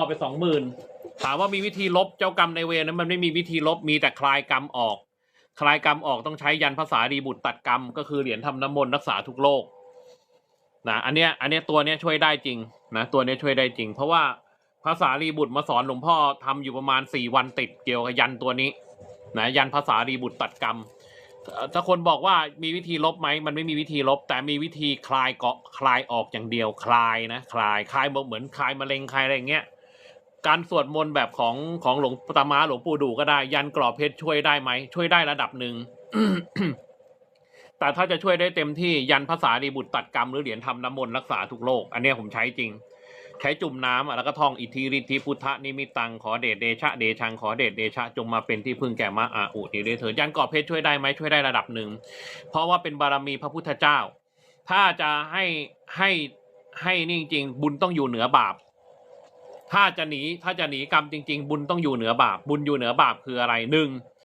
เอาไปสองหมื่นถามว่ามีวิธีลบเจ้ากรรมในเวรนั้นมันไม่มีวิธีลบมีแต่คลายกรรมออก คลายกรรมออกต้องใช้ยันภาษาดีบุตรตัดกรรม ก็คือเหรียญทำน้ำมนต์รักษาทุกโรคนะอันเนี้ยอันเนี้ยตัวเนี้ยช่วยได้จริงนะตัวเนี้ยช่วยได้จริง เพราะว่าภาษารีบุตรมาสอนหลวงพ่อทำอยู่ประมาณสี่วันติดเกี่ยวกับยันตัวนี้นะยันภาษารีบุตรตัดกรรมถ้าคนบอกว่ามีวิธีลบไหมมันไม่มีวิธีลบ แต่มีวิธีคลายเกาะคลายออกอย่างเดียวคลายนะคลายคลายเหมือนคลายมะเร็งคลายอะไรอย่างเงี้ย การสวดมนต์แบบของของหลวงตามาหลวงปู่ดูก็ได้ ยันกรอบเพชรช่วยได้ไหมช่วยได้ระดับหนึ่งแต่ถ้าจะช่วยได้เต็มที่ยันภาษาดีบุตรตัดกรรมหรือเหรียญทำน้ำมนต์รักษาทุกโรคอันนี้ผมใช้จริง ใช้จุ่มน้ำอะแล้วก็ท่องอิทธิฤทธิพุทธนิมิตังขอเดชเดชะเดชังขอเดชเดชะจงมาเป็นที่พึ่งแก่มาอาอุนี้ด้วยเถิดยันกรอบเพชรช่วยได้ไหมช่วยได้ระดับหนึ่งเพราะว่าเป็นบารมีพระพุทธเจ้า ถ้าจะให้ให้ให้นี่จริงบุญต้องอยู่เหนือบาป ถ้าจะหนีถ้าจะหนีกรรมจริง ๆ บุญต้องอยู่เหนือบาป บุญอยู่เหนือบาปคืออะไรหนึ่ง